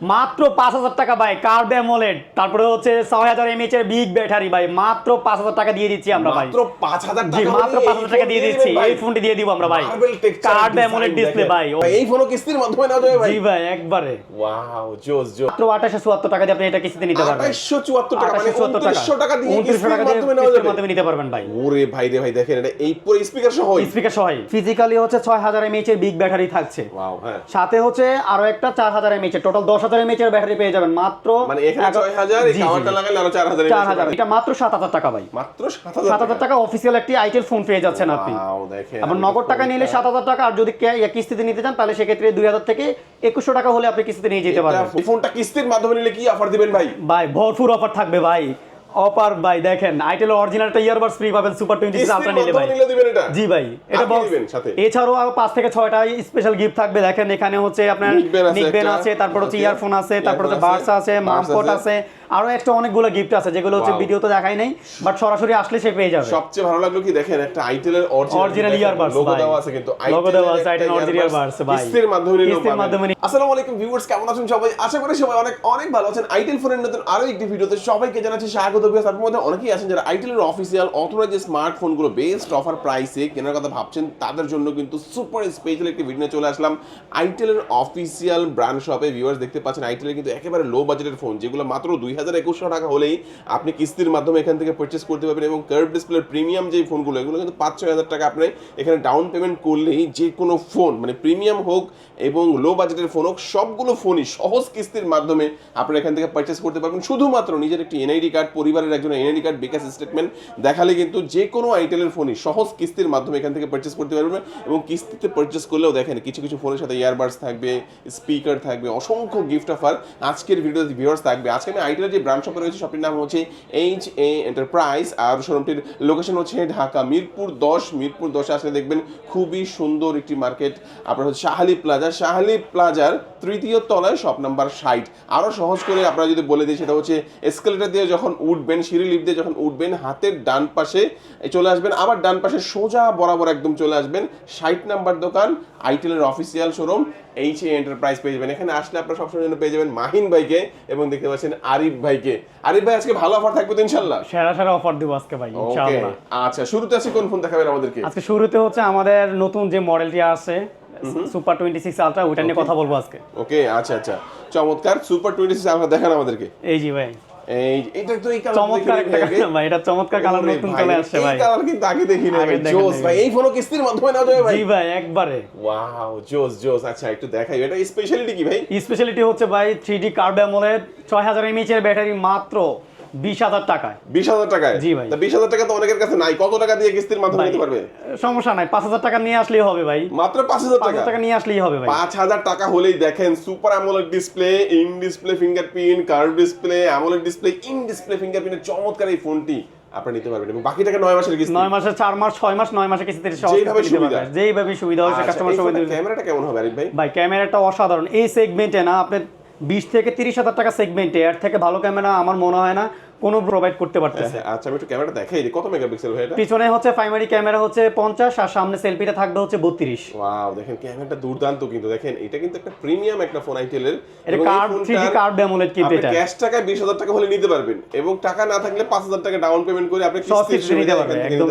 মাত্র পাঁচ হাজার টাকা ভাই কার্ভ অ্যামোলেড। তারপরে হচ্ছে ছয় হাজার এমএচ এর বিগ ব্যাটারি ভাই মাত্র পাঁচ হাজার টাকা দিয়ে দিচ্ছি আমরা ভাই। মাত্র পাঁচ হাজার জি মাত্র পাঁচ হাজার টাকা দিয়ে দিচ্ছি। এই ফোনটি দিয়ে দিব আমরা ভাই। texture অ্যামোলেড ডিসপ্লে ভাই এই ফোনও কিস্তির মাধ্যমে নেওয়া যাবে ভাই। জি ভাই একবারে। ওয়াও জোস জোস। মাত্র আঠাশশো চুয়াত্তর টাকা দিয়ে আপনি এটা কিস্তিতে নিতে পারবেন। আঠাশশো চুয়াত্তর টাকা মানে 2874 উনত্রিশশো টাকা দিয়ে 2900 কিস্তির টাকা মাধ্যমে নেওয়া যাবে। মাধ্যমে নিতে পারবেন ভাই। ওরে ভাই রে ভাই দেখেন এটা এই পুরো স্পিকার সহ স্পিকার সহ ফিজিক্যালি হচ্ছে ছয় হাজার এমএচ এর বিগ ব্যাটারি থাকছে। ওয়াও হ্যাঁ। সাথে হচ্ছে আরও একটা চার হাজার এমএচ এর টোটাল দশ হাজার ব্যাটারি পেয়ে যাবেন। মাত্র মানে এখানে ছয় হাজার কাভারটা লাগালে আরও চার হাজার চার হাজার। এটা মাত্র সাত হাজার টাকা ভাই। মাত্র সাত সাত হাজার টাকা? অফিসিয়াল একটি আইটেল ফোন পেয়ে যাচ্ছেন আপনি। আবার নগদ টাকা নিলে সাত হাজার টাকা আর যদি কিস্তিতে নিতে চান তাহলে সেক্ষেত্রে দুই হাজার থেকে একুশশো টাকা হলে আপনি কিস্তিতে নিয়ে যেতে পারবেন। ফোনটা কিস্তির মাধ্যমে নিলে কি অফার দিবেন ভাই? ভাই ভরপুর অফার থাকবে ভাই। অফার ভাই দেখেন আইটেল অরিজিনাল অরিজিনালটা ইয়ারবাডস ফ্রি পাবেন সুপার টোয়েন্টি কিস্তির আলট্রা নিলে ভাই জি ভাই এটা বক্স? এছাড়াও আরও পাঁচ থেকে ছয়টা স্পেশাল গিফট থাকবে দেখেন এখানে হচ্ছে আপনার নিকবেন আছে তারপর হচ্ছে ইয়ারফোন আছে তারপর হচ্ছে বার্স আছে মামপট আছে। আরও একটা অনেকগুলো গিফট আছে যেগুলো হচ্ছে Wow. ভিডিওতে দেখাই নাই বাট সরাসরি আসলে সে পেয়ে যাবে। সবচেয়ে ভালো লাগল কি দেখেন একটা আইটেলের অরিজিনাল Original earbuds লোগো। দেওয়া আছে কিন্তু Logo দেওয়া আছে, original earbuds earbuds ভাই। কিস্তির মাধ্যমে কিস্তির মাধ্যমে আসসালামু আলাইকুম ভিউয়ার্স কেমন আছেন সবাই? আশা করি সবাই অনেক অনেক ভালো আছেন। আইটেল ফোনের নতুন আরও একটি ভিডিওতে সবাইকে জানাচ্ছি স্বাগত ভিউয়ার্স আপনাদের মধ্যে অনেকেই আছেন যারা আইটেলের অফিসিয়াল অথরাইজ স্মার্টফোনগুলো বেস্ট অফার প্রাইসে কেনার কথা ভাবছেন তাদের জন্য কিন্তু সুপার স্পেশাল একটি ভিডিও চলে আসলাম। আইটেলের অফিসিয়াল ব্র্যান্ড শপে ভিউয়ার্স দেখতে পাচ্ছেন। আইটেলের কিন্তু একেবারে লো বাজেটের ফোন যেগুলো মাত্র দুই হাজার একুশশো টাকা হলেই আপনি কিস্তির মাধ্যমে এখান থেকে পারচেস করতে পারবেন এবং কার্ভ ডিসপ্লের প্রিমিয়াম যে ফোনগুলো এগুলো কিন্তু পাঁচ ছয় হাজার টাকা আপনি এখানে ডাউন পেমেন্ট করলেই যে কোনো ফোন মানে প্রিমিয়াম হোক এবং লো বাজেটের ফোন হোক, সবগুলো ফোনই সহজ কিস্তির মাধ্যমে আপনারা এখান থেকে পারচেস করতে পারবেন। শুধুমাত্র নিজের একটি এনআইডি কার্ড পরিবারের একজন এনআইডি কার্ড বিকাশ স্টেটমেন্ট দেখালে কিন্তু যে কোনো আইটেলের ফোনই সহজ কিস্তির মাধ্যমে এখান থেকে পারচেস করতে পারবেন এবং কিস্তিতে পারচেস করলেও দেখেন কিছু কিছু ফোনের সাথে ইয়ারবাডস থাকবে স্পিকার থাকবে, অসংখ্য গিফট অফার আজকের ভিডিওতে ভিউয়ার্স থাকবে। আজকে আমি আইটেলের যে ব্রাঞ্চ শপে রয়েছে শপটির নাম হচ্ছে এইচ এ এন্টারপ্রাইজ আর শোরুমটির লোকেশন হচ্ছে ঢাকা মিরপুর দশ। মিরপুর দশে আসলে দেখবেন খুবই সুন্দর একটি মার্কেট আপনার হচ্ছে শাহালি প্লাজা শাহালি প্লাজার তৃতীয় তলায় শপ নাম্বার ষাট। আরও সহজ করে আপনারা যদি বলে দিই, সেটা হচ্ছে এসকেলেটার দিয়ে যখন উঠবেন, সিঁড়ি লিফট দিয়ে যখন উঠবেন, হাতের ডান পাশে চলে আসবেন। আবার ডান পাশে সোজা বরাবর একদম চলে আসবেন ষাট নাম্বার দোকান। আইটেলের অফিসিয়াল শোরুম এইচ এন্টারপ্রাইজ পেয়ে যাবেন। এখানে আসলে আপনারা সবসময় জন্য পেয়ে যাবেন মাহিন ভাইকে এবং দেখতে পাচ্ছেন আরিফ ভাইকে। আরিফ ভাই আজকে ভালো অফার থাকবে তো ইনশাল্লাহ সেরা সেরা অফার দিব আজকে ভাই ইনশাআল্লাহ। আচ্ছা শুরুতে আছে কোন ফোন দেখাবেন আমাদেরকে? আজকে শুরুতে হচ্ছে আমাদের নতুন যে মডেলটি আছে সুপার টোয়েন্টি সিক্স আলট্রা ওইটা নিয়ে কথা বলব আজকে। ওকে আচ্ছা আচ্ছা। চমৎকার সুপার টোয়েন্টি সিক্স আমরা দেখান আমাদেরকে। এই জি ভাই। এই এটা তো এই চমৎকার একটা ভাই এটা চমৎকার কালার নতুন চলে আসছে ভাই। এই কালার কিন্তু আগে দেখিনি ভাই জোস ভাই। ভাই। এই ফোনও কিস্তির মাধ্যমে নেওয়া যাবে ভাই? জি ভাই একবারে। ওয়াও জোস জোস। আচ্ছা একটু দেখাই এটা স্পেশালিটি কি ভাই? স্পেশালিটি হচ্ছে ভাই কার্ভ অ্যামোলেড ছয় হাজার এমএইচ এর ব্যাটারি মাত্র বিশ হাজার টাকায়। বিশ হাজার টাকায়? জি ভাই। বিশ হাজার টাকা তো অনেকের কাছে নাই। কত টাকা দিয়ে কিস্তির মাধ্যমে নিতে পারবে? সমস্যা নাই পাঁচ হাজার টাকা নিয়ে আসলেই হবে ভাই। মাত্র পাঁচ হাজার পাঁচ টাকা টাকা নিয়ে আসলেই হবে ভাই। পাঁচ হাজার টাকা হলেই দেখেন super AMOLED display in display fingerprint curve display AMOLED display in display ফিঙ্গারপ্রিন্টের চমৎকার এই ফোনটি আপনি নিতে পারবেন। এবং বাকি টাকা নয় মাসের কিস্তি। নয় মাসে চার মাস ছয় মাস নয় মাসে কিস্তিতে যেইভাবে সুবিধা। যেইভাবে সুবিধা আচ্ছা, কাস্টমার সুবিধা ক্যামেরাটা কেমন হবে আরিফ ভাই? ভাই ক্যামেরাটা অসাধারণ। এই সেগমেন্টে না আপনি বিশ থেকে তিরিশ হাজার টাকা সেগমেন্টে এর থেকে ভালো ক্যামেরা আমার মনে হয় না কোনো প্রোভাইড করতে পারতেছে। আচ্ছা আমি একটু ক্যামেরাটা দেখাই দিই। কত মেগাপিক্সেল ভাই এটা? পিছনে হচ্ছে প্রাইমারি ক্যামেরা হচ্ছে পঞ্চাশ আর সামনে সেলফিটা থাকবে হচ্ছে বত্রিশ। ওয়াও দেখেন ক্যামেরাটা দুর্দান্ত কিন্তু। দেখেন এটা কিন্তু একটা প্রিমিয়াম একটা ফোন আইটেলের এটা curve three D curve AMOLED কিন্তু এটা। ক্যাশ টাকায় বিশ হাজার টাকা হলে নিতে পারবেন। এবং টাকা না থাকলে পাঁচ হাজার টাকা ডাউন পেমেন্ট করে আপনি কিস্তিতে নিতে সুবিধা পারবে, এখান থেকে একদম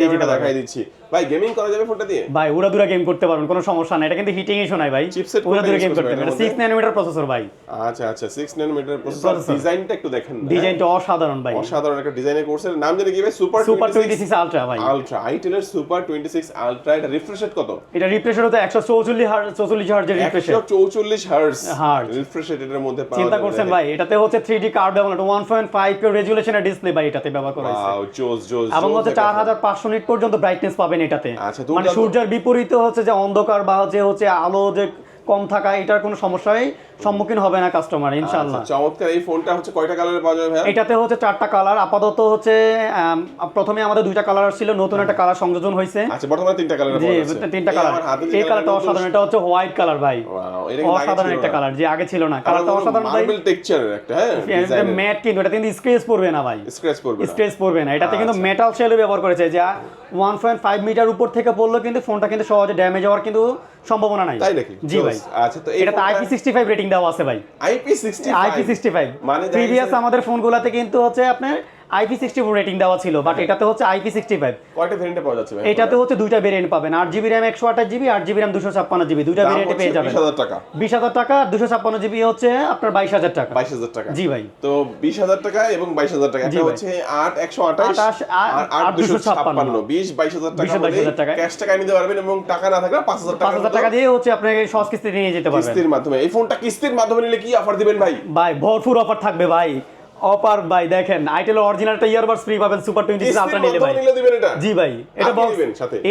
নিতে পারবেন। দেখাই দিচ্ছি। ভাই গেমিং করা যাবে ফোনটা দিয়ে? ভাই উড়াদুরা গেম করতে পারবেন কোনো সমস্যা নাই। এটা কিন্তু হিটিং ইস্যু নাই ভাই। উড়াদুরা use গেম করতে পারবেন মধ্যে? সিক্স ন্যানোমিটার প্রসেসর ভাই। আচ্ছা আচ্ছা সিক্স নাইনোমিটার প্রসেসর ডিজাইনটা একটু দেখেন ডিজাইনটা অসাধারণ ভাই। হ্যাঁ? অসাধারণ একটা নাম জানি কি ভাই? Super super twenty six ultra ভাই। Ultra super twenty six ultra এটা রিফ্রেশ রেট কত? এটা রিফ্রেশ হতে একশো চৌচল্লিশ চৌচল্লিশ হার্জের রিফ্রেশ একশো চৌচল্লিশ হার্স Hertz। রিফ্রেশ রেটের মধ্যে পাওয়া চিন্তা করছেন। ভাই এটাতে হচ্ছে থ্রি ডি কার্ড ব্যবহার ওয়ান পয়েন্ট ফাইভ রেজুলেশনের ডিসপ্লে ভাই এটাতে ব্যবহার করা হয়েছে। Wow, জোস জোস এবং হচ্ছে একটা চার ফোন। হাজার পাঁচশো নিট পর্যন্ত ব্রাইটনেস পাবেন এটাতে। আচ্ছা, মানে সূর্যের বিপরীতে হচ্ছে যে অন্ধকার বা যে হচ্ছে আলো যে কম থাকা এটার কোনো সমস্যাই সম্মুখীন হবে না কাস্টমার ইনশাআল্লাহ। আচ্ছা, চমৎকার এই ফোনটা হচ্ছে কয়টা কালারে পাওয়া যাবে ভাইয়া? এটাতে হচ্ছে চারটা কালার আপাতত হচ্ছে প্রথমে আমাদের দুইটা কালার ছিল নতুন একটা কালার সংযোজন হয়েছে। আচ্ছা বর্তমানে তিনটা কালারে জি তিনটা কালার এই কালারটা অসাধারণ এটা হচ্ছে হোয়াইট কালার ভাই। অসাধারণ একটা। কালার যে আগে ছিল না। কালারটা অসাধারণ ভাই। মার্বেল টেক্সচারের একটা হ্যাঁ ম্যাট কিন্তু এটা কিন্তু স্ক্রেচ পড়বে না ভাই। স্ক্র্যাচ পড়বে না। স্ক্রেচ পড়বে না। এটাতে কিন্তু আচ্ছা। মেটাল শেল ব্যবহার করেছে। যা ওয়ান পয়েন্ট ফাইভ মিটার উপর থেকে পড়লে কিন্তু ফোনটা কিন্তু সহজে ড্যামেজ হওয়ার কিন্তু সম্ভাবনা নাই। তাই নাকি? জি ভাই। আচ্ছা তো এটা তো আইপি সিক্সটি ফাইভ রেটিং দেওয়া আছে ভাই। IP sixty IP sixty five মানে দেখা প্রিভিয়াস আমাদের ফোনগুলোতে কিন্তু হচ্ছে আপনার আইপি সিক্সটি ফোর রেটিং দেওয়া ছিল বাট এটাতে হচ্ছে আইপি সিক্সটি ফাইভ কয়টা ভেরিয়েন্টে পাওয়া যাচ্ছে ভাই? এটাতে হচ্ছে দুইটা ভেরিয়েন্ট পাবেন আট জিবি র্যাম একশো আঠাশ জিবি আট জিবি র্যাম দুশো ছাপ্পান্ন জিবি দুইটা ভেরিয়েন্টে পেয়ে যাবেন। বিশ হাজার টাকা। বিশ হাজার টাকা দুশো ছাপ্পান্ন জিবি হচ্ছে আপনার বাইশ হাজার টাকা। বাইশ হাজার টাকা। জি ভাই। তো বিশ হাজার টাকা এবং বাইশ হাজার টাকা জি একটা হচ্ছে আট একশো আঠাশ আট দুশো ছাপ্পান্ন। বিশ বাইশ হাজার টাকা 20 বাইশ হাজার টাকায়। ক্যাশ টাকায় নিতে পারবেন এবং টাকা না থাকলে পাঁচ হাজার পাঁচ টাকা হাজার টাকা দিয়ে হচ্ছে আপনাকে সহজ কিস্তিতে নিয়ে যেতে পারবেন। কিস্তির মাধ্যমে। এই ফোনটা কিস্তির মাধ্যমে নিলে কি অফার দিবেন ভাই? ভাই ভরপুর অফার থাকবে ভাই। অফার ভাই দেখেন আইটেল অরিজিনালটা ইয়ারবাডস ফ্রি পাবেন সুপার টোয়েন্টি কিস্তির আলট্রা নিলে ভাই। নিলে দিবেন এটা? জি ভাই এটা বক্স?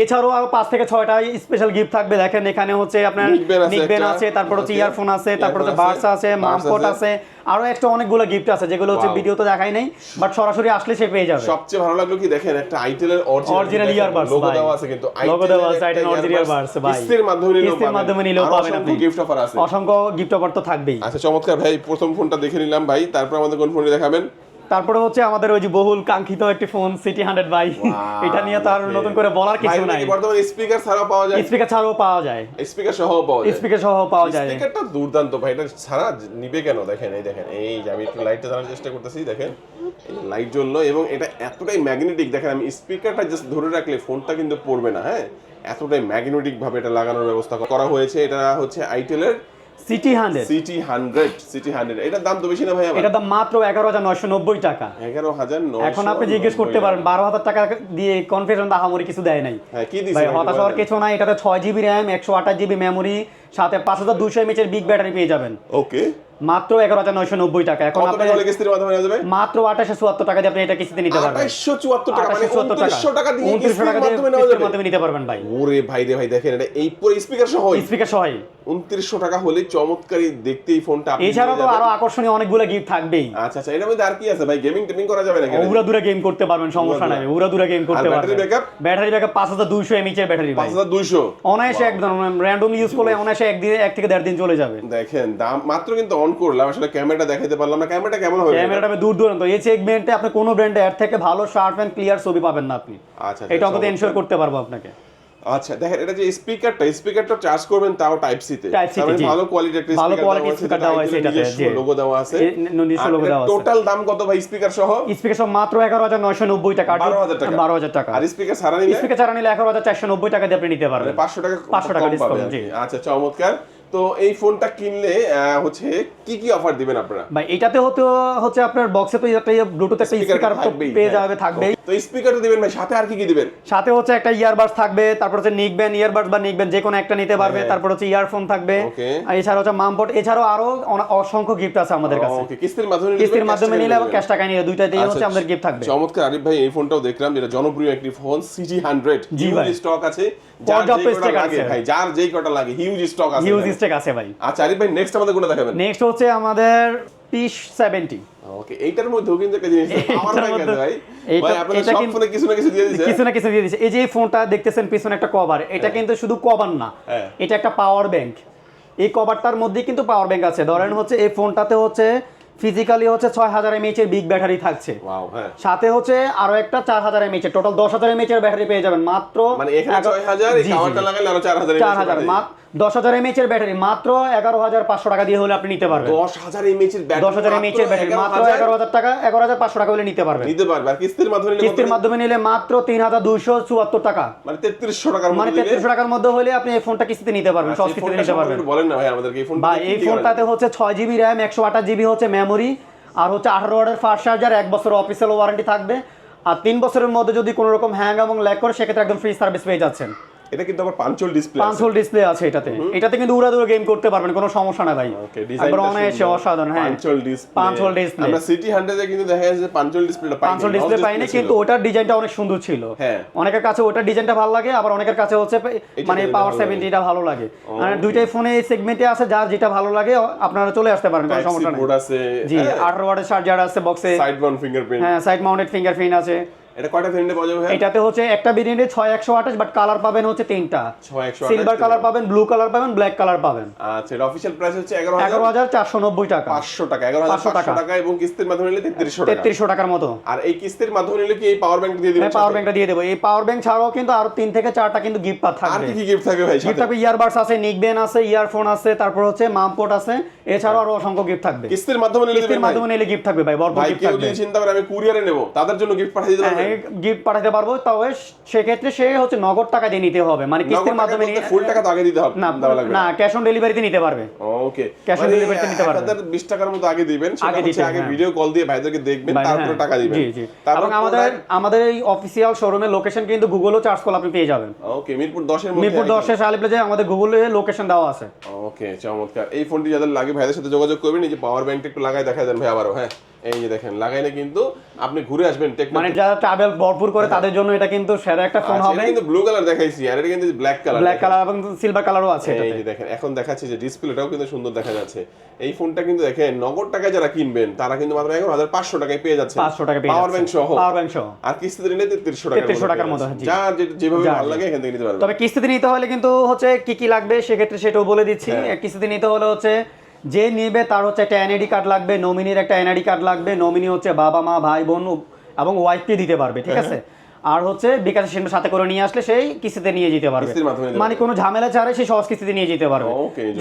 এছাড়াও আরও পাঁচ থেকে ছয়টা স্পেশাল গিফট থাকবে। দেখেন এখানে হচ্ছে আপনার নিকবেন আছে তারপর হচ্ছে ইয়ারফোন আছে তারপর হচ্ছে বার্ডস আছে মামপট আছে। আরও একটা অনেকগুলো গিফট আছে যেগুলো হচ্ছে ভিডিওতে দেখাই নাই বাট সরাসরি আসলে সে পেয়ে যাবে। সবচেয়ে ভালো লাগল কি দেখেন একটা আইটেলের Original earbuds লোগো। দেওয়া আছে কিন্তু Logo দেওয়া আছে, Itel original earbuds ভাই। কিস্তির মাধ্যমে নিলেও কিস্তির। মাধ্যমে নিলেও পাবেন আপনি। গিফট অফার আছে। অসংখ্য গিফট অফার তো থাকবেই। আচ্ছা চমৎকার ভাই প্রথম ফোনটা দেখে নিলাম ভাই তারপর আমাদের কোন ফোনটি দেখাবেন তারপরে হচ্ছে আমাদের ওই যে বহুল কাঙ্ক্ষিত একটি ফোন সিটি হান্ড্রেড বাই এটা নিয়ে তো আর নতুন করে বলার কিছু নাই। বর্তমানে স্পিকার ছাড়াও পাওয়া যায়। স্পিকার ছাড়াও পাওয়া যায়। স্পিকার সহ পাওয়া যায়। স্পিকার সহ পাওয়া যায়। স্পিকারটা দুর্দান্ত ভাই এটা ছাড়া নিবে কেন? দেখেন এই দেখেন এই যে আমি একটু লাইটটা জানার চেষ্টা করতেছি দেখেন। লাইট জ্বললো এবং এটা এতটাই ম্যাগনেটিক দেখেন আমি স্পিকারটা জাস্ট ধরে রাখলে ফোনটা কিন্তু পড়বে না হ্যাঁ? এতটাই ম্যাগনেটিক ভাবে এটা লাগানোর ব্যবস্থা করা হয়েছে। এটা হচ্ছে আইটেলের City hundred City hundred City hundred এটার দাম তো বেশি না ভাই এটার দাম মাত্র এগারো হাজার নয়শো নব্বই টাকা। এগারো হাজার এখন আপনি জিজ্ঞেস করতে পারেন বারো হাজার টাকা দিয়ে কনফিউশন দাহামরি কিছু দেয় নাই। হ্যাঁ কি ভাই হতাশ হওয়ার কিছু নাই এটাতে ছয় জিবি র্যাম একশো আঠাশ জিবি মেমোরি সাথে পাঁচ হাজার দুশো এমএচের বিগ ব্যাটারি পেয়ে যাবেন। ওকে মাত্র এগারো হাজার নয়শো নব্বই টাকা। এখন কিস্তির মাধ্যমে যাবে? মাত্র আঠাশশো চুয়াত্তর টাকা দিয়ে আপনি এটা কিস্তিতে নিতে পারবেন। আঠাইশশো চুয়াত্তর টাকা মানে উনত্রিশশো টাকা দিয়ে উনত্রিশশো টাকা দিয়ে মাধ্যমে কিস্তির মাধ্যমে নিতে পারবেন ভাই। ওরে ভাই রে ভাই দেখেন এটা এই পুরো স্পিকার সহ। স্পিকার সহায় উনত্রিশশো টাকা হলে দেখতে এই ফোনটা নিয়ে তো আরও আকর্ষণীয় অনেকগুলো গিফট থাকবেই। আচ্ছা আচ্ছা এটার মধ্যে আর কি আছে ভাই? গেমিং টেমিং করা যাবে নাকি উড়া দূরে গেম করতে পারবেন সমস্যা নাই। উড়া দূরে গেম করতে পারবেন। backup? ব্যাটারি ব্যাকআপ পাঁচ হাজার দুইশো এমএচ এর ব্যাটারি পাঁচ হাজার দুইশো? অনায়াসে একদম র্যান্ডম ইউজ করলে অনায়াসে একদিন এক থেকে দেড় দিন চলে যাবে। দেখেন দাম মাত্র কিন্তু অন করলাম আসলে ক্যামেরাটা দেখাতে পারলাম না। ক্যামেরাটা কেমন হবে? ক্যামেরাটা দূর দূরান্ত এই সেগমেন্টে আপনি কোনো ব্র্যান্ডে এর থেকে ভালো শার্প এন্ড ক্লিয়ার ছবি পাবেন না আপনি। আচ্ছা এটা অন্তত চমৎকার। এনশিওর করতে পারব আপনাকে। আচ্ছা দেখেন এটা যে স্পিকারটা স্পিকারটা চার্জ করবেন তাও টাইপ সি তে। জি। ভালো কোয়ালিটি একটা ভালো speaker quality দেওয়া আছে, এটাতে, জি। লোগো দেওয়া আছে। নিজস্ব logo দেওয়া আছে। টোটাল দাম কত ভাই স্পিকার সহ? স্পিকার সব মাত্র এগারো হাজার নয়শো নব্বই টাকা। বারো হাজার টাকা। বারো হাজার টাকা। আর স্পিকার ছাড়া নিলে? স্পিকার ছাড়া নিলে এগারো হাজার চারশো নব্বই টাকা দিয়ে আপনি নিতে পারবেন। পাঁচশো টাকা 500 টাকা আর জি। আচ্ছা চমৎকার। তো এই ফোনটা কিনলে আহ, হচ্ছে কি কি অফার দিবেন আপনারা ভাই এটাতে হতে হচ্ছে আপনার বক্সে তো একটা ব্লুটুথ একটা স্পিকার পেয়ে হ্যাঁ। যাবে থাকবেই তো স্পিকারটা দিবেন ভাই সাথে আর কি কি দিবেন? সাথে হচ্ছে একটা ইয়ারবাডস থাকবে তারপর হচ্ছে নিকবেন ইয়ারবাডস বা নিকবেন যে কোনো একটা নিতে পারবে হ্যাঁ। তারপর হচ্ছে ইয়ারফোন থাকবে। আর এছাড়া হচ্ছে মামপট এছাড়াও আরও অসংখ্য গিফট আছে আমাদের কাছে। ওকে কিস্তির মাধ্যমে নিলে কিস্তির মাধ্যমে নিলে এবং ক্যাশ টাকা নিলে দুইটাতেই আচ্ছা, হচ্ছে আমাদের গিফট থাকবে। চমৎকার আরিফ ভাই এই ফোনটাও দেখলাম যেটা জনপ্রিয় একটি ফোন সিজি হান্ড্রেড জি স্টক আছে। যার যেই কটা লাগে ভাই যার যেই কটা লাগে হিউজ স্টক আছে হিউজ। স্টেক আছে ভাই। আচ্ছা আরিফ ভাই নেক্সট আমাদের কোনটা দেখাবেন? নেক্সট হচ্ছে আমাদের পিস সেভেন্টি ওকে এইটার মধ্যেও কিন্তু একটা জিনিস ভাই। এটা ফোনে কিছু না কিছু দিয়ে কিছু না কিছু দিয়ে দিচ্ছে এই যে ফোনটা দেখতেছেন পিছনে একটা কভার এটা কিন্তু শুধু কভার না। হ্যাঁ। এটা একটা পাওয়ার ব্যাংক এই কভারটার মধ্যে কিন্তু পাওয়ার ব্যাংক আছে। ধরেন হচ্ছে এই ফোনটাতে হচ্ছে ফিজিক্যালি হচ্ছে ছয় হাজার এমএইচ এর বিগ ব্যাটারি থাকছে। হ্যাঁ। সাথে হচ্ছে আরও একটা চার হাজার এমএইচ এর টোটাল দশ হাজার এমএইচ এর ব্যাটারি পেয়ে যাবেন। মাত্র মানে চার হাজার দশ হাজার এমএইচ এর ব্যাটারি মাত্র এগারো হাজার পাঁচশো টাকা দিয়ে হলে আপনি নিতে পারবেন। দশ হাজার এমএইচ এর দশ হাজার এমএইচ এর ব্যাটারি মাত্র এগারো হাজার? টাকা এগারো হাজার পাঁচশো টাকা হলে নিতে পারবেন। নিতে পারবে আর কিস্তির মাধ্যমে কিস্তির মাধ্যমে নিলে মাত্র তিন হাজার দুইশো চুয়াত্তর টাকা। মানে তেত্রিশশো টাকার মানে তেত্রিশশো টাকার মধ্যে হলে আপনি এই ফোনটা কিস্তিতে নিতে পারবেন সব কিস্তিতে নিতে পারবেন। বলেন না ভাই আমাদেরকে এই ফোন বা এই ফোনটাতে হচ্ছে ছয় জিবি র্যাম একশো আঠাশ জিবি হচ্ছে মেমোরি আর হচ্ছে আঠারো ওয়ার্ডের ফাস্ট চার্জার এক বছর অফিসিয়াল ওয়ারেন্টি থাকবে। আর তিন বছরের মধ্যে যদি কোনোরকম হ্যাং এবং ল্যাক করে, সেক্ষেত্রে একদম ফ্রি সার্ভিস পেয়ে যাচ্ছেন। এটা কিন্তু আবার punch hole display punch hole display আছে এটাতে। এটাতে কিন্তু গেম করতে পারবেন কোনো সমস্যা না ভাই। ওকে একবার অনায়াসে অসাধারণ হ্যাঁ। Punch hole display punch hole display আমরা সিটি 100 এ কিন্তু দেখা যাচ্ছে পাঞ্চল ডিসপ্লেটা পাই হোল ডিসপ্লে কিন্তু ওটার ডিজাইনটা অনেক সুন্দর ছিল। হ্যাঁ। অনেকের কাছে ওটার ডিজাইনটা ভালো লাগে আবার অনেকের কাছে হচ্ছে মানে পাওয়ার ভালো লাগে। সেভেন্টিটা ভালো লাগে। মানে দুইটাই ফোনে এই সেগমেন্টে আছে যার যেটা ভালো লাগে আপনারা চলে আসতে পারেন কোনো সমস্যা নেই। জি আঠারো ওয়াটের চার্জার আছে বক্সে সাইড ফিঙ্গারপ্রিন্ট হ্যাঁ সাইড মাউন্টেড ফিঙ্গারপ্রিন্ট আছে। এটা কয়টা ভেরিয়েন্টে পাওয়া যাবে এটাতে হচ্ছে একটা ভেরিয়েন্টে ছয় একশো আঠাশ বাট কালার পাবেন হচ্ছে তিনটা। ছয় একশো সিলভার কালার পাবেন। ব্লু কালার পাবেন ব্ল্যাক কালার পাবেন। আচ্ছা এটা অফিসিয়াল প্রাইস হচ্ছে এগারো হাজার এগারো হাজার চারশো নব্বই টাকা। পাঁচশো টাকা এগারো হাজার 500 পাঁচশো টাকা। এবং কিস্তির মাধ্যমে নিলে তেত্রিশশো টাকা। তেত্রিশশো টাকার মতো। আর এই কিস্তির মাধ্যমে নিলে কি এই পাওয়ার ব্যাংক দিয়ে দিবেন পাওয়ার ব্যাংকটা দিয়ে দেবো। এই পাওয়ার ব্যাংক ছাড়াও কিন্তু আরও তিন থেকে চারটা কিন্তু গিফট আর থাকবে। কি কি গিফট থাকবে ভাই গিফট থাকবে ইয়ারবাডস আছে নিকবেন আছে ইয়ারফোন আছে তারপর হচ্ছে মামপোর্ট আছে এছাড়াও আরও অসংখ্য গিফট থাকবে। কিস্তির মাধ্যমে নিলে কিস্তির মাধ্যমে নিলে গিফট থাকবে ভাই ভরপুর ভাই গিফট কেউ থাকবে। যদি চিন্তা করে আমি কুরিয়ারে নেব তাদের জন্য গিফট পাঠিয়ে দিতে গিফট পাঠাতে পারব তবে সেক্ষেত্রে সে হচ্ছে নগদ টাকা দিয়ে নিতে হবে। মানে কিস্তির মাধ্যমে নিয়ে ফুল টাকা তো আগে দিতে হবে না না। ক্যাশ অন ডেলিভারিতে নিতে পারবে। ওকে Cash on delivery তে নিতে পারবেন। বিশ টাকার মতো আগে দিবেন সেটা আগে হচ্ছে দিতে, আগে হ্যাঁ। ভিডিও কল দিয়ে ভাইদেরকে দেখবেন তারপরে হ্যাঁ। টাকা দিবেন। জি জি। এবং আমাদের আমাদের এই অফিসিয়াল শোরুমের লোকেশন কিন্তু গুগলও চার্জ করলে আপনি পেয়ে যাবেন। ওকে মিরপুর 10 এর মধ্যে মিরপুর একদম। দশের শালি প্লেজে আমাদের গুগলে লোকেশন দেওয়া আছে। ওকে চমৎকার। এই ফোনটি যাদের লাগে ভাইদের সাথে যোগাযোগ করবেন এই যে পাওয়ার ব্যাংকটা একটু লাগাই দেখা দেন ভাই আবারও হ্যাঁ। এই যে দেখেন লাগাইলে কিন্তু আপনি ঘুরে আসবেন মানে যারা ট্রাভেল ভরপুর করে তাদের জন্য এটা কিন্তু সেরা একটা ফোন হবে। কিন্তু ব্লু কালার দেখাইছি আর এটা কিন্তু ব্ল্যাক কালার ব্ল্যাক কালার এবং সিলভার কালারও আছে এই যে দেখেন এখন দেখাচ্ছি যে ডিসপ্লেটাও কিন্তু সুন্দর দেখা যাচ্ছে। এই ফোনটা কিন্তু দেখেন নগদ টাকায় যারা কিনবেন তারা কিন্তু মাত্র এগারো হাজার পাঁচশো টাকায় পেয়ে যাচ্ছে। 500 টাকা পেয়ে পাওয়ার ব্যাংক সহ। পাওয়ার ব্যাংক সহ। আর কিস্তিতে নিলে তেত্রিশশো টাকা 3300 টাকার মতো। যার যেভাবে ভালো লাগে এখান থেকে নিতে পারবেন। তবে কিস্তিতে নিতে হলে কিন্তু হচ্ছে কি কি লাগবে সেক্ষেত্রে সেটাও বলে দিচ্ছি। হ্যাঁ। কিস্তিতে নিতে হলে হচ্ছে যে নেবে তার হচ্ছে একটা এনআইডি কার্ড লাগবে নমিনির একটা এনআইডি কার্ড লাগবে নমিনি হচ্ছে বাবা মা ভাই বোন এবং ওয়াইফকে দিতে পারবে ঠিক হ্যাঁ। আছে আর হচ্ছে বিকাশ সেন্টার সাথে করে নিয়ে আসলে সেই কিস্তিতে নিয়ে যেতে পারবে। মানে কোনো ঝামেলা ছাড়াই সেই সহজ কিস্তিতে নিয়ে যেতে পারবে।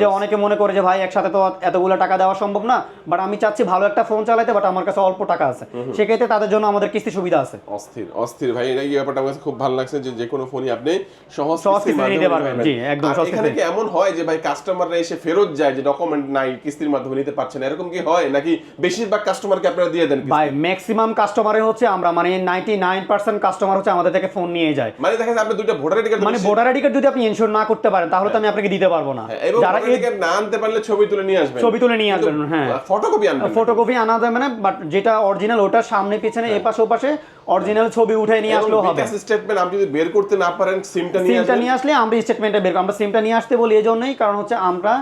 যে অনেকে মনে করে যে ভাই একসাথে তো এতগুলো টাকা দেওয়া সম্ভব না বাট আমি চাচ্ছি ভালো একটা ফোন চালাতে বাট আমার কাছে অল্প টাকা আছে। সেক্ষেত্রে তাদের জন্য আমাদের কিস্তি সুবিধা আছে। অস্থির অস্থির। ভাই এটা কি ব্যাপারটা আমার কাছে খুব ভালো লাগছে যে যে কোনো ফোনই আপনি সহজ কিস্তিতে নিতে পারবেন, জি, একদম সহজ এখানে কি এমন হয় যে ভাই কাস্টমাররা এসে ফেরত যায় যে ডকুমেন্ট নাই কিস্তির মাধ্যমে নিতে পারছেন না, এরকম কি হয়? নাকি বেশিরভাগ কাস্টমারকে আপনারা দিয়ে দেন ভাই ম্যাক্সিমাম কাস্টমারে হচ্ছে আমরা মানে নাইনটি নাইন পার্সেন্ট কাস্টমার হচ্ছে আমাদের থেকে ফোন নিয়ে যায় মানে দেখা যায় আপনি দুইটা ভোটার আইডি কার্ড মানে ভোটার আইডি কার্ড যদি আপনি ইনশোর না করতে পারেন তাহলে তো আমি আপনাকে দিতে পারব না যারা ভোটার আইডি কার্ড না আনতে পারলে ছবি তুলে নিয়ে আসবেন ছবি তুলে নিয়ে আসবেন, হ্যাঁ। ফটোকপি আনবেন ফটোকপি আনা যাবে না বাট যেটা অরিজিনাল ওটার সামনে পিছনে হ্যাঁ। এপাশে ওপাশে অরিজিনাল ছবি উঠে নিয়ে আসলেও হবে স্টেটমেন্ট আপনি যদি বের করতে না পারেন সিমটা নিয়ে সিমটা আসবেন নিয়ে আসলে আমরা স্টেটমেন্টে বের করব। আমরা সিমটা নিয়ে আসতে বলি এই জন্যই কারণ হচ্ছে আমরা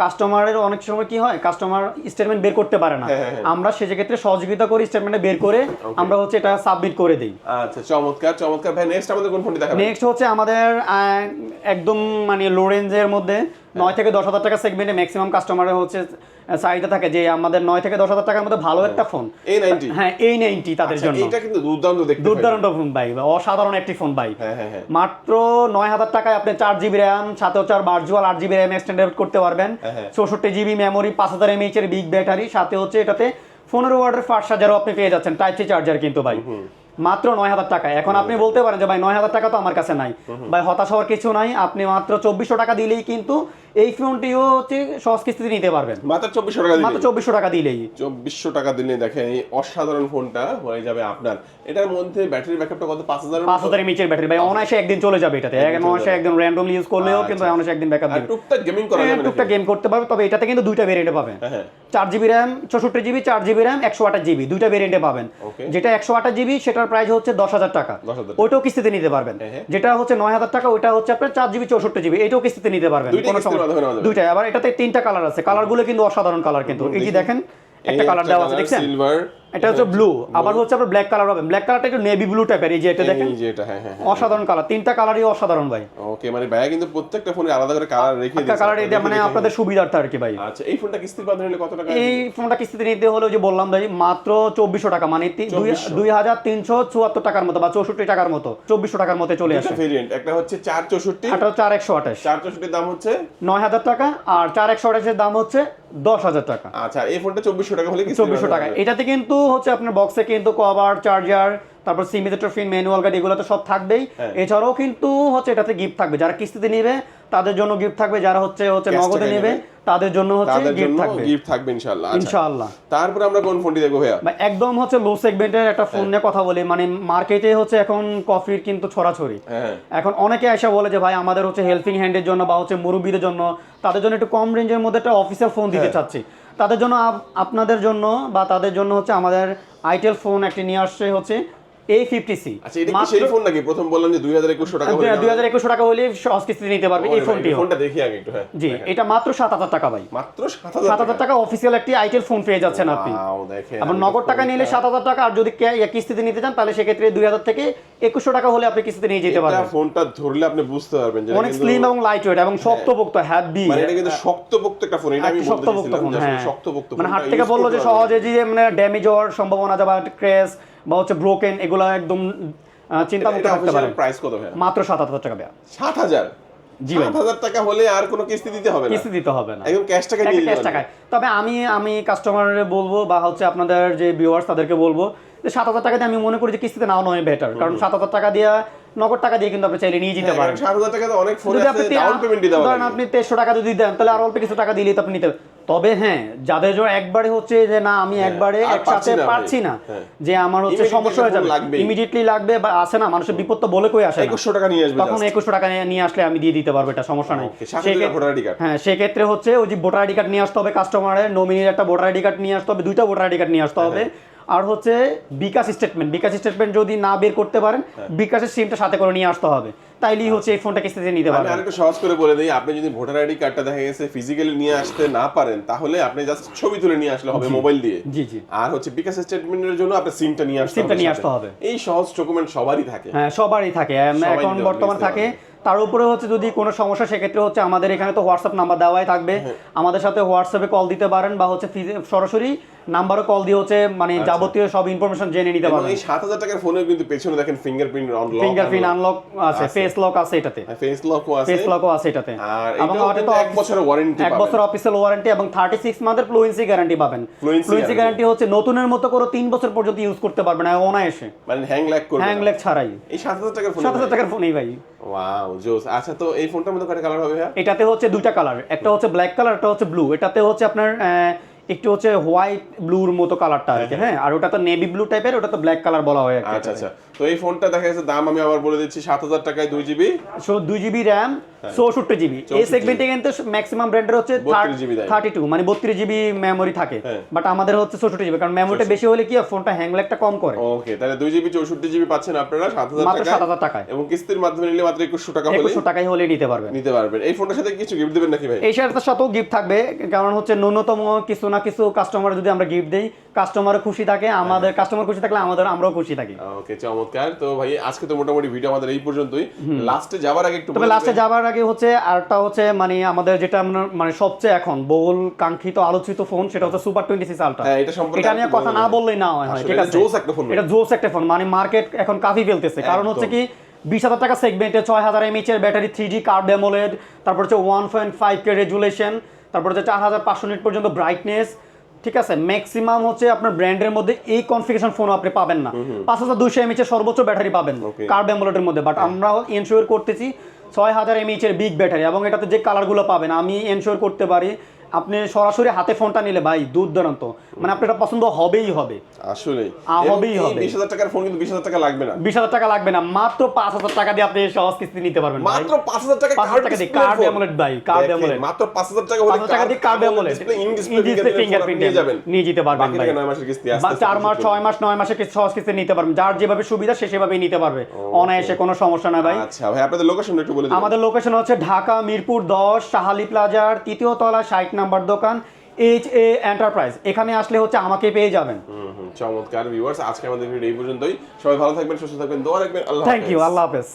কাস্টমারের অনেক সময় কি হয়? কাস্টমার স্টেটমেন্ট বের করতে পারে না। আমরা সে ক্ষেত্রে আমরা সেক্ষেত্রে সহযোগিতা করি স্টেটমেন্টে বের করে আমরা হচ্ছে এটা সাবমিট করে দিই। আচ্ছা চমৎকার চমৎকার। ভাই নেক্সট আমাদের কোন ফোনটি দেখাবেন? নেক্সট হচ্ছে আমাদের একদম মানে লো রেঞ্জের মধ্যে নয় থেকে দশ হাজার টাকা সেগমেন্টে ম্যাক্সিমাম কাস্টমারের হচ্ছে চাহিদা থাকে যে আমাদের নয় থেকে দশ হাজার টাকার মধ্যে ভালো একটা ফোন A90 হ্যাঁ এই নাইনটি তাদের আচ্ছা, জন্য। এটা কিন্তু দুর্দান্ত দেখতে দুর্দান্ত ফোন ভাই অসাধারণ একটি ফোন ভাই। হ্যাঁ হ্যাঁ হ্যাঁ। মাত্র নয় হাজার টাকায় আপনি চার জিবি র্যাম সাথে চার ভার্চুয়াল আট জিবি র্যাম এক্সটেন্ডেড করতে পারবেন। হ্যাঁ, হ্যাঁ। চৌষট্টি জিবি মেমোরি পাঁচ হাজার এমএইচ এর বিগ ব্যাটারি সাথে হচ্ছে এটাতে পনেরো ওয়ার্ডের ফার্স্ট চার্জারও আপনি পেয়ে যাচ্ছেন টাইপ সি চার্জার কিন্তু ভাই। মাত্র নয় হাজার টাকা এখন আপনি বলতে পারেন যে ভাই নয় হাজার টাকা তো আমার কাছে নাই। ভাই হতাশ হওয়ার কিছু নাই। আপনি মাত্র চব্বিশশো টাকা দিলেই কিন্তু এই ফোনটিও হচ্ছে সহজ কিস্তিতে নিতে পারবেন। মাত্র চব্বিশশো টাকা মাত্র চব্বিশশো টাকা দিলেই। চব্বিশশো টাকা দিলে দেখেন এই অসাধারণ ফোনটা হয়ে যাবে আপনার। এটার মধ্যে ব্যাটারি ব্যাকআপটা কত? পাঁচ হাজার পাঁচ হাজার এর ব্যাটারি। ভাই অনায়াসে একদিন চলে যাবে এটাতে। একদিন চলে অনায়াসে একদম র্যান্ডমলি ইউজ করলেও কিন্তু আচ্ছা। অনায়াসে একদিন ব্যাকআপ দিবে। টুকটাক গেমিং করা হ্যাঁ, যাবে টুকটাক গেম করতে পারবে তবে এটাতে কিন্তু দুইটা ভেরিয়েন্টে পাবেন। হ্যাঁ, হ্যাঁ। চার জিবি র্যাম চৌষট্টি জিবি চার জিবি র্যাম একশো আঠাশ জিবি দুইটা ভেরিয়েন্টে পাবেন। যেটা একশো আঠাশ জিবি সেটার প্রাইস হচ্ছে দশ হাজার টাকা। 10,000 টাকা। ওইটাও কিস্তিতে নিতে পারবেন। যেটা হচ্ছে নয় হাজার টাকা ওইটা হচ্ছে আপনার চার জিবি চৌষট্টি জিবি এটাও কিস্তিতে নিতে পারবেন। কোনো সমস্যা মাধ্যমে নেওয়া যাবে। দুইটা আবার এটাতে তিনটা কালার আছে। কালারগুলো কিন্তু অসাধারণ কালার কিন্তু। এই যে দেখেন একটা কালার দেওয়া আছে দেখছেন? সিলভার এটা হচ্ছে ব্লু আবার হচ্ছে আপনার ব্ল্যাক কালার হবে। ব্ল্যাক কালারটা একটু নেভি ব্লু টাইপের এই যে এটা দেখেন এই যে এটা হ্যাঁ হ্যাঁ অসাধারণ কালার তিনটা কালারই অসাধারণ ভাই। ওকে মানে ভাইয়া কিন্তু প্রত্যেকটা ফোনে আলাদা করে কালার রেখে দিয়েছে কালার এটা মানে আপনাদের সুবিধার্থে আর কি ভাই। আচ্ছা এই ফোনটা কিস্তির মাধ্যমে নিলে কত টাকা এই ফোনটা কিস্তিতে নিতে হলে যে বললাম ভাই মাত্র চব্বিশশো টাকা মানে তি- দুই- হাজার তিনশো চুয়াত্তর টাকার মতো বা চৌষট্টি টাকার মতো চব্বিশশো টাকার মতো চলে আসে। ভেরিয়েন্ট একটা হচ্ছে চার চৌষট্টি এটা চার একশো আঠাশ। চার চৌষট্টির দাম হচ্ছে? নয় হাজার টাকা আর চার একশো আঠাশের দাম হচ্ছে দশ হাজার টাকা। আচ্ছা এই ফোনটা চব্বিশশো টাকা হলে কিস্তির চব্বিশশো টাকা। এটাতে কিন্তু হচ্ছে আপনার বক্সে কিন্তু কভার চার্জার তারপর সিমিটার ফিন ম্যানুয়াল গার্ড এগুলো তো সব থাকবেই। হ্যাঁ। এছাড়াও কিন্তু হচ্ছে এটাতে গিফট থাকবে। যারা কিস্তিতে নেবে তাদের জন্য গিফট থাকবে। যারা হচ্ছে হচ্ছে নগদে নেবে। তাদের জন্য হচ্ছে গিফট থাকবে। গিফট থাকবে ইনশাআল্লাহ। আচ্ছা। ইনশাআল্লাহ। তারপরে আমরা কোন ফোনটি দেখব ভাইয়া? একদম হচ্ছে লো সেগমেন্টের একটা ফোন নিয়ে কথা বলি। মানে মার্কেটে হচ্ছে এখন কফির কিন্তু ছড়াছড়ি। হ্যাঁ। এখন অনেকে এসে বলে যে ভাই আমাদের হচ্ছে হেল্পিং হ্যান্ডের জন্য বা হচ্ছে মুরব্বীদের জন্য তাদের জন্য একটু কম রেঞ্জের মধ্যে একটা অফিসিয়াল ফোন দিতে হ্যাঁ। চাচ্ছি। তাদের জন্য আপ- আপনাদের জন্য বা তাদের জন্য হচ্ছে আমাদের আইটেল ফোন একটি নিয়ে আসছে হচ্ছে এ ফিফটি সি আচ্ছা এটা কি সেই ফোন নাকি? প্রথম বললাম যে দুই হাজার একুশশো টাকা হলে টাকা হলে সহজ কিস্তিতে নিতে পারবে। এই ফোনটি ফোনটা দেখি আগে একটু হ্যাঁ। জি এটা মাত্র সাত হাজার টাকা ভাই। মাত্র টাকা? একটি আইটেল ফোন পেয়ে যাচ্ছেন আপনি। দেখেন আবার নগদ টাকা নিলে সাত হাজার টাকা আর যদি কিস্তিতে নিতে চান তাহলে সেক্ষেত্রে দুই হাজার থেকে একুশশো টাকা হলে আপনি কিস্তিতে নিয়ে যেতে পারবেন। ফোনটা ধরলে আপনি বুঝতে পারবেন যে অনেক স্লিম এবং লাইট ওয়েট এবং শক্তপোক্ত হ্যাভি মানে এটা কিন্তু শক্তপোক্ত একটা ফোন এটা আমি বলতে শক্তপোক্ত চাইছিলাম ফোন হ্যাঁ। শক্তপোক্ত মানে হাট থেকে বলল যে সহজে যে মানে ড্যামেজ হওয়ার সম্ভাবনা বা ক্র্যাশ বা হচ্ছে ব্রোকেন এগুলো একদম চিন্তা মুক্ত রাখতে পারেন প্রাইস কত ভাই মাত্র সাত হাজার টাকা দেওয়া সাত হাজার? জি ভাই। সাত হাজার টাকা হলে আর কোনো কিস্তি দিতে হবে না? কিস্তি দিতে হবে না। একদম ক্যাশ টাকা নিয়ে ক্যাশ। টাকায়। তবে আমি আমি কাস্টমারে বলব বা হচ্ছে আপনাদের যে ভিউয়ার্স তাদেরকে বলব যে সাত হাজার টাকা দিয়ে আমি মনে করি যে কিস্তিতে নাও নয় বেটার কারণ সাত হাজার টাকা দিয়ে নগদ টাকা দিয়ে কিন্তু আপনি চাইলে নিয়ে যেতে হ্যাঁ, পারেন। কারণ সাত হাজার টাকা তো অনেক ফোন আছে ডাউন পেমেন্ট দিতে হবে আপনি তেইশশো টাকা যদি দেন তাহলে আর অল্প কিছু টাকা দিলেই তো আপনি নিতে তবে হ্যাঁ যাদের জন্য একবারে হচ্ছে যে না আমি একবারে হ্যাঁ, একসাথে পারছি না হ্যাঁ। যে আমার হচ্ছে সমস্যা হয়ে যাবে ইমিডিয়েটলি লাগবে বা আসে না মানুষের বিপদ তো বলে কই আসে একশো একুশশো টাকা নিয়ে আসবে তখন। একুশশো টাকা নিয়ে- আসলে আমি দিয়ে দিতে পারব এটা সমস্যা নাই। হ্যাঁ সেক্ষেত্রে হচ্ছে ওই যে ভোটার আইডি কার্ড নিয়ে আসতে হবে কাস্টমারের নমিনির একটা ভোটার আইডি কার্ড নিয়ে আসতে হবে দুইটা ভোটার আইডি কার্ড নিয়ে আসতে হবে। আর হচ্ছে বিকাশ স্টেটমেন্ট বিকাশ স্টেটমেন্ট যদি না বের করতে পারেন বিকাশের সিমটা সাথে করে নিয়ে আসতে হবে। তাইলেই হচ্ছে এই ফোনটা কিস্তিতে নিতে আমি পারবেন। আরেকটু সহজ করে বলে দিই আপনি যদি ভোটার আইডি কার্ডটা দেখা গেছে ফিজিক্যালি নিয়ে আসতে না পারেন তাহলে আপনি জাস্ট ছবি তুলে নিয়ে আসলে হবে মোবাইল দিয়ে। জি জি। আর হচ্ছে বিকাশ স্টেটমেন্টের জন্য আপনার সিমটা নিয়ে আসতে সিমটা হবে নিয়ে। আসতে হবে। এই সহজ ডকুমেন্ট সবারই থাকে। হ্যাঁ সবারই থাকে। এখন বর্তমান থাকে। তার উপরে হচ্ছে যদি কোনো সমস্যা সেক্ষেত্রে হচ্ছে আমাদের এখানে তো হোয়াটসঅ্যাপ নাম্বার দেওয়াই থাকবে। হ্যাঁ। আমাদের সাথে হোয়াটসঅ্যাপে কল দিতে পারেন বা হচ্ছে সরাসরি নাম্বারও কল দিয়ে হচ্ছে মানে যাবতীয় সব ইনফরমেশন জেনে নিতে আচ্ছা। পারবেন। এই সাত হাজার টাকার ফোনের কিন্তু পেছনে দেখেন ফিঙ্গারপ্রিন্ট অনলক ফিঙ্গারপ্রিন্ট আনলক আছে ফেস লক আছে এটাতে। ফেস লকও আছে। ফেস লকও আছে এটাতে। আর কিন্তু তো এক বছরের ওয়ারেন্টি এক বছর অফিসিয়াল ওয়ারেন্টি এবং থার্টি সিক্স মান্থের ফ্লুয়েন্সি গ্যারান্টি পাবেন। ফ্লুয়েন্সি গ্যারান্টি হচ্ছে নতুনের মতো করে তিন বছর পর্যন্ত ইউজ করতে পারবেন না অনায়াসে। মানে হ্যাং ল্যাক করবে হ্যাং। লেগ ছাড়াই। এই সাত হাজার টাকার ফোন সাত হাজার টাকার ফোনই ভাই। ওয়াও জোস। আচ্ছা তো এই ফোনটার মধ্যে কয়টা কালার হবে ভাইয়া? এটাতে হচ্ছে দুইটা কালার একটা হচ্ছে ব্ল্যাক কালার একটা হচ্ছে ব্লু এটাতে হচ্ছে আপনার একটু হচ্ছে হোয়াইট ব্লুর মতো কালারটা আর কি হ্যাঁ আর ওটা তো নেভি ব্লু টাইপের ওটা তো ব্ল্যাক কালার বলা হয় আচ্ছা আচ্ছা। তো এই ফোনটা দেখা যাচ্ছে দাম আমি আবার বলে দিচ্ছি সাত হাজার টাকায় দুই জিবি দুই জিবি র্যাম চৌষট্টি জিবি এই সেগমেন্টে কিন্তু ম্যাক্সিমাম ব্র্যান্ডের হচ্ছে 32 থার্টি টু মানে বত্রিশ জিবি মেমোরি থাকে। হ্যাঁ। বাট আমাদের হচ্ছে চৌষট্টি জিবি কারণ মেমোরিটা বেশি হলে কি ফোনটা হ্যাং ল্যাগটা কম করে। ওকে তাহলে দুই জিবি চৌষট্টি জিবি পাচ্ছেন আপনারা সাত হাজার মাত্র সাত হাজার টাকায়। এবং কিস্তির মাধ্যমে নিলে মাত্র একুশশো টাকা একুশশো টাকায় হলে নিতে পারবেন। নিতে পারবেন। এই ফোনটার সাথে কিছু গিফট দেবেন নাকি ভাই? এই শার্টের সাথেও গিফট থাকবে কারণ হচ্ছে ন্যূনতম কিছু না কিছু কাস্টমার যদি আমরা গিফট দেই কাস্টমারও খুশি থাকে আমাদের কাস্টমার খুশি থাকলে আমাদের আমরাও খুশি থাকি। ওকে চমৎকার। তো ভাই আজকে তো মোটামুটি ভিডিও আমাদের এই পর্যন্তই। লাস্টে যাওয়ার আগে একটু তবে লাস্টে। যাবার আগে হচ্ছে আরেকটা হচ্ছে মানে আমাদের যেটা মানে সবচেয়ে এখন বহুল কাঙ্ক্ষিত আলোচিত ফোন সেটা হচ্ছে সুপার টোয়েন্টি সিক্স আলট্রা হ্যাঁ, এটা সম্পর্কে এটা নিয়ে কথা না বললেই না হয় ঠিক আছে? জোস একটা ফোন এটা জোস একটা ফোন মানে মার্কেট এখন কাফি ফেলতেছে। কারণ হচ্ছে কি বিশ হাজার টাকা সেগমেন্টে ছয় হাজার এমএইচ এর battery three D card AMOLED তারপর হচ্ছে one point five K resolution তারপর হচ্ছে চার হাজার পাঁচশো মিনিট পর্যন্ত ব্রাইটনেস ঠিক আছে ম্যাক্সিমাম হচ্ছে আপনার ব্র্যান্ডের মধ্যে এই কনফিগারেশন ফোন আপনি পাবেন না। পাঁচ হাজার দুশো এমএইচ এর সর্বোচ্চ ব্যাটারি পাবেন কার কার্ড ডেমোলেডের মধ্যে। বাট আমরা এনশিওর করতেছি ছয় হাজার এমএইচ এর বিগ ব্যাটারি এবং এটাতে যে কালারগুলো পাবেন আমি এনশিওর করতে পারি আপনি সরাসরি হাতে ফোনটা নিলে ভাই দুর্দান্ত মানে আপনার এটা পছন্দ হবেই হবে। আসলে। হবেই হবে। বিশ হাজার টাকার ফোন কিন্তু বিশ হাজার টাকা লাগবে না। বিশ হাজার টাকা লাগবে না মাত্র পাঁচ হাজার টাকা দিয়ে আপনি সহজ কিস্তি নিতে পারবেন মাত্র পাঁচ হাজার টাকা পাঁচ হাজার টাকা দিয়ে কার্ড AMOLED ভাই, কার্ড AMOLED। মাত্র পাঁচ হাজার টাকা পাঁচ টাকা দিয়ে কার্ড AMOLED, ডিসপ্লে ফিঙ্গারপ্রিন্ট নিয়ে যাবেন। নিয়ে যেতে পারবেন ভাই। নয় মাসের কিস্তি আস্তে চার মাস ছয় মাস নয় মাসে কিস্তি সহজ কিস্তি নিতে পারবেন। যার যেভাবে সুবিধা সে সেভাবেই নিতে পারবে। অনায়াসে কোনো সমস্যা নয় ভাই। আচ্ছা ভাই আপনাদের লোকেশন একটু বলে দিন আমাদের লোকেশন হচ্ছে ঢাকা মিরপুর দশ শাহালি প্লাজার তৃতীয় তলা ষাট নাম্বার দোকান এইচ এ এন্টারপ্রাইজ এখানে আসলে হচ্ছে আমাকে পেয়ে যাবেন। চমৎকার ভিউয়ার্স আজকে আমাদের ভিডিও এই পর্যন্তই। সবাই ভালো থাকবেন সুস্থ থাকবেন দোয়া রাখবেন আল্লাহ থ্যাংক ইউ। আল্লাহ হাফেজ।